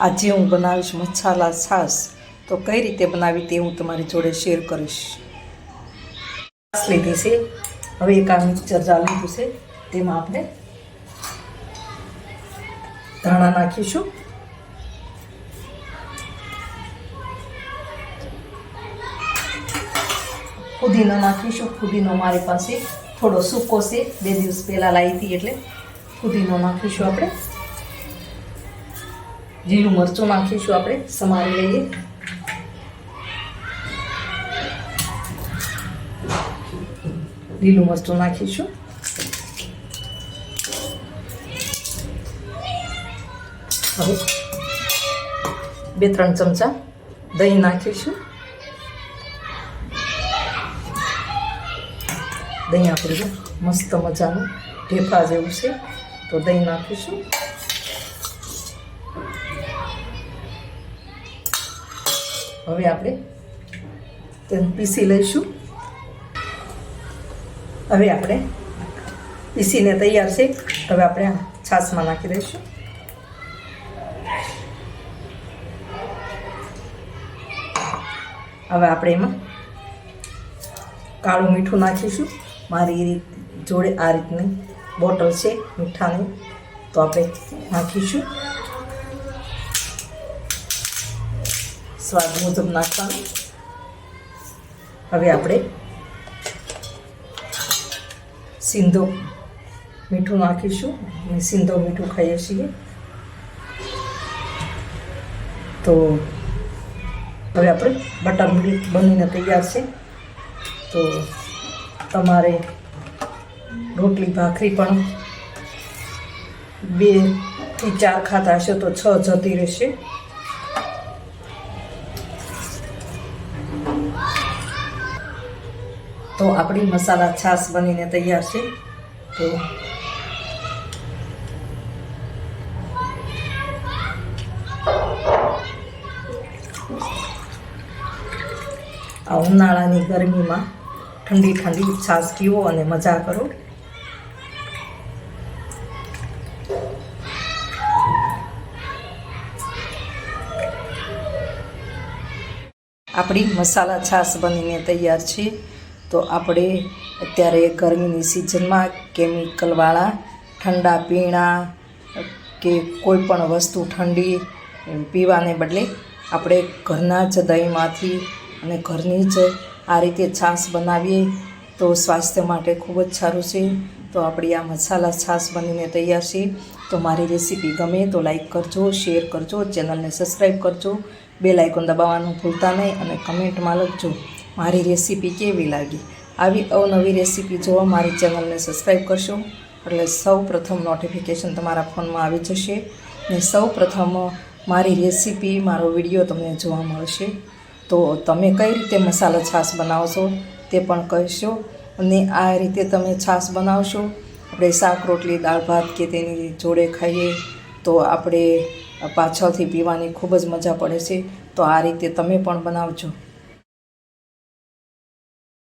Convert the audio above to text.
આજે હું બનાવીશ મસાલા છાશ. તો કઈ રીતે બનાવી તે હું તમારી જોડે શેર કરીશ. છાશ લીધી છે. હવે એક આ મિક્સર લીધું છે. તેમાં આપણે ધાણા નાખીશું. ફુદીનો નાખીશું. ફુદીનો મારી પાસે થોડો સૂકો છે. બે દિવસ પહેલાં લાવી હતી એટલે ફુદીનો નાખીશું આપણે. જીરું મરચું નાખીશું આપણે, સમારી લઈએ. લીલું મરચું નાખીશું. હવે બે ત્રણ ચમચા દહીં નાખીશું. દહીં આપણે મસ્ત મજાનું ઢેફા જેવું છે, તો દહીં નાખીશું. હવે આપણે તેને પીસી લઈશું. હવે આપણે પીસીને તૈયાર છે. હવે આપણે છાશમાં નાખી દઈશું. હવે આપણે એમાં કાળું મીઠું નાખીશું. મારી રીત જોડે આ રીતની બોટલ છે, મીઠાની. તો આપણે નાખીશું. સ્વાદ મુજબ નાખવાનું. હવે આપણે સિંધો મીઠું નાખીશું. અને સિંધો મીઠું ખાઈએ છીએ. તો હવે આપણે બટર મિલ્ક બનીને તૈયાર છે. તો તમારે રોટલી, ભાખરી પણ બેથી ચાર ખાતા હશે તો છ જતી રહેશે. તો આપણી મસાલા છાશ બનીને તૈયાર છે. તો આ ઉનાળાની ગરમીમાં ઠંડી ઠંડી છાશ પીવો અને મજા કરો. આપણી મસાલા છાશ બનીને તૈયાર છે. તો આપણે અત્યારે ગરમીની સિઝનમાં કેમિકલવાળા, ઠંડા પીણા કે કોઈ પણ વસ્તુ ઠંડી પીવાને બદલે આપણે ઘરના જ દહીંમાંથી અને ઘરની જ આ રીતે છાશ બનાવીએ તો સ્વાસ્થ્ય માટે ખૂબ જ સારું છે. તો આપણી આ મસાલા છાશ બનીને તૈયાર છે. તો મારી રેસીપી ગમે તો લાઈક કરજો, શેર કરજો, ચેનલને સબસ્ક્રાઈબ કરજો બે લાઇકોન દબાવવાનું ભૂલતા નહીં અને કમેન્ટમાં લખજો. મારી રેસીપી કેવી લાગી? આવી અવનવી રેસીપી જોવા મારી ચેનલને સબસ્ક્રાઈબ કરશો. એટલે સૌ પ્રથમ નોટિફિકેશન તમારા ફોનમાં આવી જશે ને સૌ પ્રથમ મારી રેસીપી, મારો વીડિયો તમને જોવા મળશે. તો તમે કઈ રીતે મસાલા છાશ બનાવશો તે પણ કહેશો અને આ રીતે તમે છાશ બનાવશો. આપણે શાક, રોટલી, દાળ, ભાત કે તેની જોડે ખાઈએ તો આપણે પાછળથી પીવાની ખૂબ જ મજા પડે છે. તો આ રીતે તમે પણ બનાવજો.